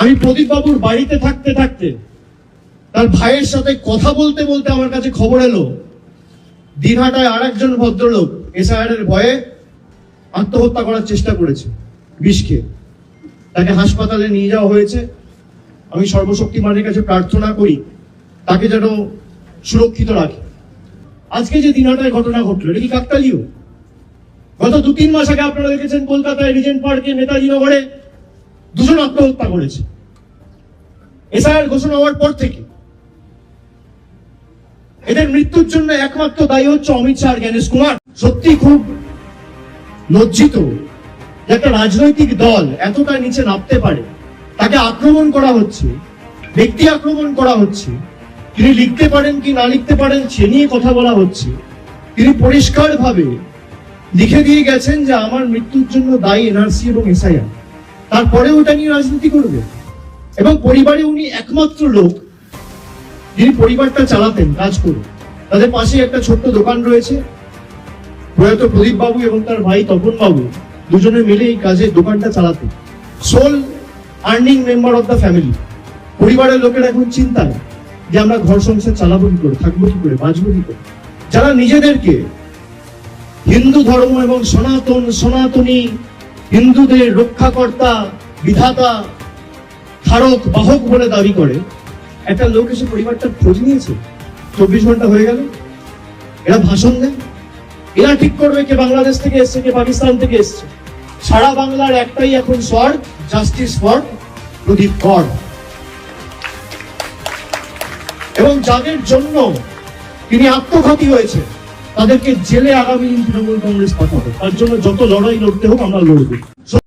আমি প্রদীপ বাবুর বাড়িতে থাকতে থাকতে তার ভাইয়ের সাথে কথা বলতে বলতে আমার কাছে খবর এলো। দিনহাটায় আর একজন ভদ্রলোক এসআইআর এর ভয়ে আত্মহত্যা করার চেষ্টা করেছে বিষকে তাকে হাসপাতালে নিয়ে যাওয়া হয়েছে। আমি সর্বশক্তিমানের কাছে প্রার্থনা করি, তাকে যেন সুরক্ষিত রাখে। আজকে যে দিনহাটায় ঘটনা ঘটলো, এটা কি কাকতালীয়? গত দু তিন মাস আগে আপনারা দেখেছেন কলকাতায় রিজেন্ট পার্কে নেতাজি নগরে দুজন আত্মহত্যা করেছে। এসআইআর ঘোষণা হওয়ার পর থেকে এদের মৃত্যুর জন্য একমাত্র দায়ী হচ্ছে অমিত শাহ জ্ঞানেশ কুমার। সত্যি খুব লজ্জিত একটা রাজনৈতিক দল এতটা নিচে নামতে পারে। তাকে আক্রমণ করা হচ্ছে, ব্যক্তি আক্রমণ করা হচ্ছে। তিনি লিখতে পারেন কি না লিখতে পারেন সে নিয়ে কথা বলা হচ্ছে। তিনি পরিষ্কার ভাবে লিখে দিয়ে গেছেন যে আমার মৃত্যুর জন্য দায়ী এনআরসি এবং এসআইআর। তারপরে ওটা নিয়ে রাজনীতি করবে। এবং পরিবারে উনি একমাত্র লোক, যিনি পরিবারটা চালাতেন, কাজ করে। তাদের পাশে একটা ছোট্ট দোকান রয়েছে। প্রয়াত প্রদীপ বাবু এবং তার ভাই তপন বাবু দুজনে মিলে এই কাজে দোকানটা চালাতেন। Sole earning member of the family পরিবারের লোকের এখন চিন্তায় যে আমরা ঘর সংসার চালাবো কি করে, থাকব কি করে, বাঁচবো কি করে। যারা নিজেদেরকে হিন্দু ধর্ম এবং সনাতন, সনাতনী হিন্দুদের রক্ষাকর্তা, বিধাতা, ধারক, বাহক বলে দাবি করে। একটা লোক এসে পরিবারটা খোঁজ নিয়েছে। চব্বিশ ঘণ্টা হয়ে গেল। এরা ভাষণ দেয়। এরা ঠিক করবে কে বাংলাদেশ থেকে এসছে, কে পাকিস্তান থেকে এসছে। সারা বাংলার একটাই এখন স্বর জাস্টিস ফর প্রদীপ কর। এবং যাদের জন্য তিনি আত্মঘাতী হয়েছে তাদেরকে জেলে আগামী দিন তৃণমূল কংগ্রেস পাঠাবে। তার জন্য যত লড়াই লড়তে হোক আমরা লড়বো।